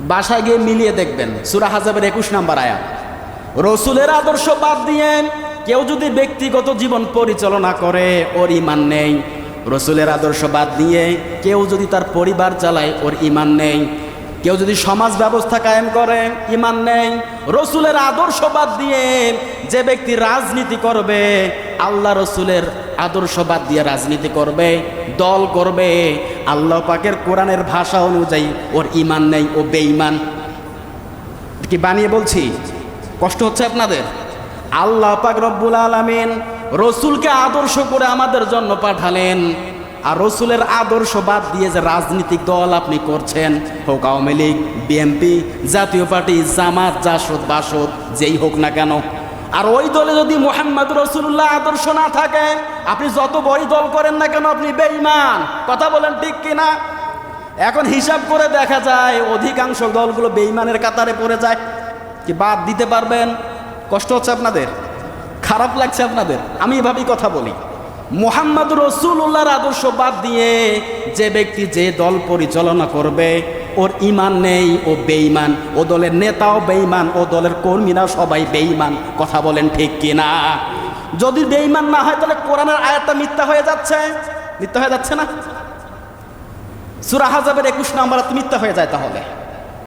বাসায় গিয়ে মিলিয়ে দেখবেন। সুরা হাজাবের একুশ নাম্বার আয়া রসুলের আদর্শ বাদ দিয়ে কেউ যদি ব্যক্তিগত জীবন পরিচালনা করে, ওর ইমান নেই। রসুলের আদর্শ বাদ দিয়ে কেউ যদি তার পরিবার চালায়, ওর ইমান নেই। কেউ যদি সমাজ ব্যবস্থা কায়েম করে ইমান নেই। রসুলের আদর্শ বাদ দিয়ে যে ব্যক্তি রাজনীতি করবে, আল্লাহ রসুলের আদর্শ বাদ দিয়ে রাজনীতি করবে, দল করবে আল্লাহ পাকের কোরআনের ভাষা অনুযায়ী ওর ইমান নেই, ও বেঈমান। কি বানিয়ে বলছি? কষ্ট হচ্ছে আপনাদের? আল্লাহ পাক রব্বুল আলামিন রসুলকে আদর্শ করে আমাদের জন্য পাঠালেন। আর রসুলের আদর্শ বাদ দিয়ে যে রাজনৈতিক দল আপনি করছেন, হোক Awami League, BNP, Jatiya Party, Jamaat, Jasad, Basad, যেই হোক না কেন আর ওই দলে যদি মোহাম্মদ রসুল্লাহ আদর্শ না থাকে, আপনি যত বড়ই দল করেন না কেন, আপনি বেঈমান। কথা বলেন ঠিক কিনা? এখন হিসাব করে দেখা যায়, অধিকাংশ দলগুলো বেঈমানের কাতারে পড়ে যায়। কি বাদ দিতে পারবেন? কষ্ট হচ্ছে আপনাদের? খারাপ লাগছে আপনাদের? আমি এভাবেই কথা বলি। মোহাম্মদ রসুল্লাহর আদর্শ বাদ দিয়ে যে ব্যক্তি যে দল পরিচালনা করবে ওর ইমান নেই, ও বেইমান ও দলের নেতাও বেইমান ও দলের কর্মীরা সবাই বেইমান কথা বলেন ঠিক কিনা? যদি বেইমান না হয়, তাহলে কোরআনের আয়াতটা মিথ্যা হয়ে যাচ্ছে। মিথ্যা হয়ে যাচ্ছে না? সুরাহাজাবের একুশ নাম্বার মিথ্যা হয়ে যায় তাহলে।